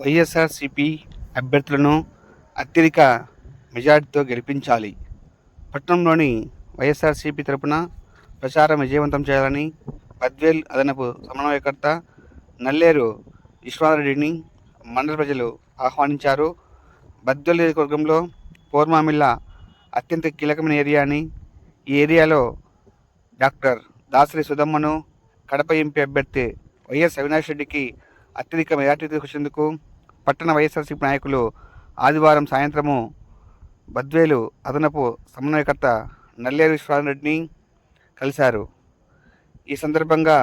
వైఎస్ఆర్సిపి అభ్యర్థులను అత్యధిక మెజార్టీతో గెలిపించాలి. పట్టణంలోని వైఎస్ఆర్సిపి తరపున ప్రచారం విజయవంతం చేయాలని బద్వేల్ అదనపు సమన్వయకర్త నల్లేరు విశ్వనాథరెడ్డిని మండల ప్రజలు ఆహ్వానించారు. బద్వేల్ నియోజకవర్గంలో పోర్మామిల్ల అత్యంత కీలకమైన ఏరియా అని ఈ ఏరియాలో డాక్టర్ దాసరి సుధమ్మను కడప ఎంపీ అభ్యర్థి వైఎస్ అవినాష్ రెడ్డికి అత్యధిక మెజార్టీ తీసుకొచ్చేందుకు పట్టణ వైఎస్ఆర్సీపీ నాయకులు ఆదివారం సాయంత్రము బద్వేలు అదనపు సమన్వయకర్త నల్లేరు విశ్వనాథరెడ్డిని కలిశారు. ఈ సందర్భంగా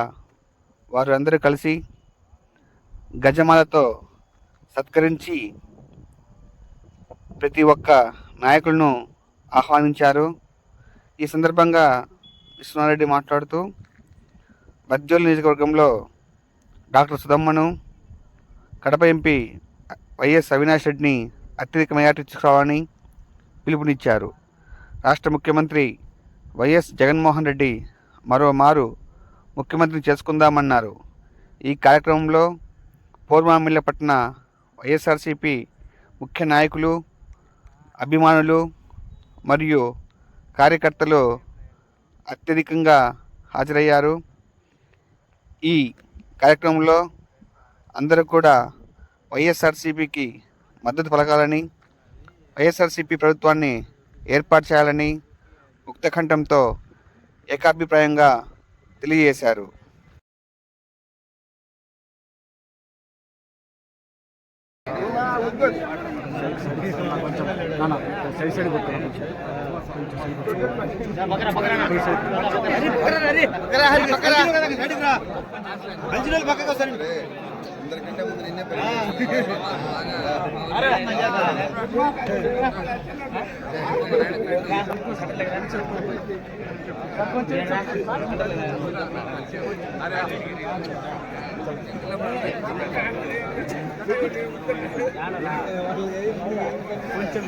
వారు అందరూ కలిసి గజమాలతో సత్కరించి ప్రతి ఒక్క నాయకులను ఆహ్వానించారు. ఈ సందర్భంగా విశ్వనాథరెడ్డి మాట్లాడుతూ బద్వేలు నియోజకవర్గంలో డాక్టర్ సుధమ్మను కడప ఎంపీ వైఎస్ అవినాష్ రెడ్డిని అత్యధిక మెజార్టీ తీసుకురావాలని పిలుపునిచ్చారు. రాష్ట్ర ముఖ్యమంత్రి వైఎస్ జగన్మోహన్ రెడ్డి మరోమారు ముఖ్యమంత్రిని చేసుకుందామన్నారు. ఈ కార్యక్రమంలో పూర్వమిల్ల పట్టణ వైఎస్ఆర్సీపీ ముఖ్య నాయకులు అభిమానులు మరియు కార్యకర్తలు అత్యధికంగా హాజరయ్యారు. ఈ కార్యక్రమంలో అందరూ కూడా వైఎస్ఆర్సీపీకి మద్దతు పలకాలని వైఎస్ఆర్సీపీ ప్రభుత్వాన్ని ఏర్పాటు చేయాలని ముక్తఖండంతో ఏకాభిప్రాయంగా తెలియజేశారు. అందరికంటే ముందు నిన్నే పెళ్ళి అరే కొంచెం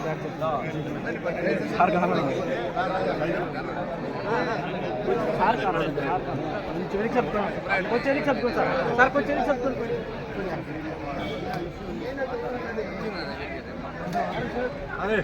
చెప్తాను కొంచెం చెప్తాను సార్ సార్ కొంచెం చెప్తాను అదే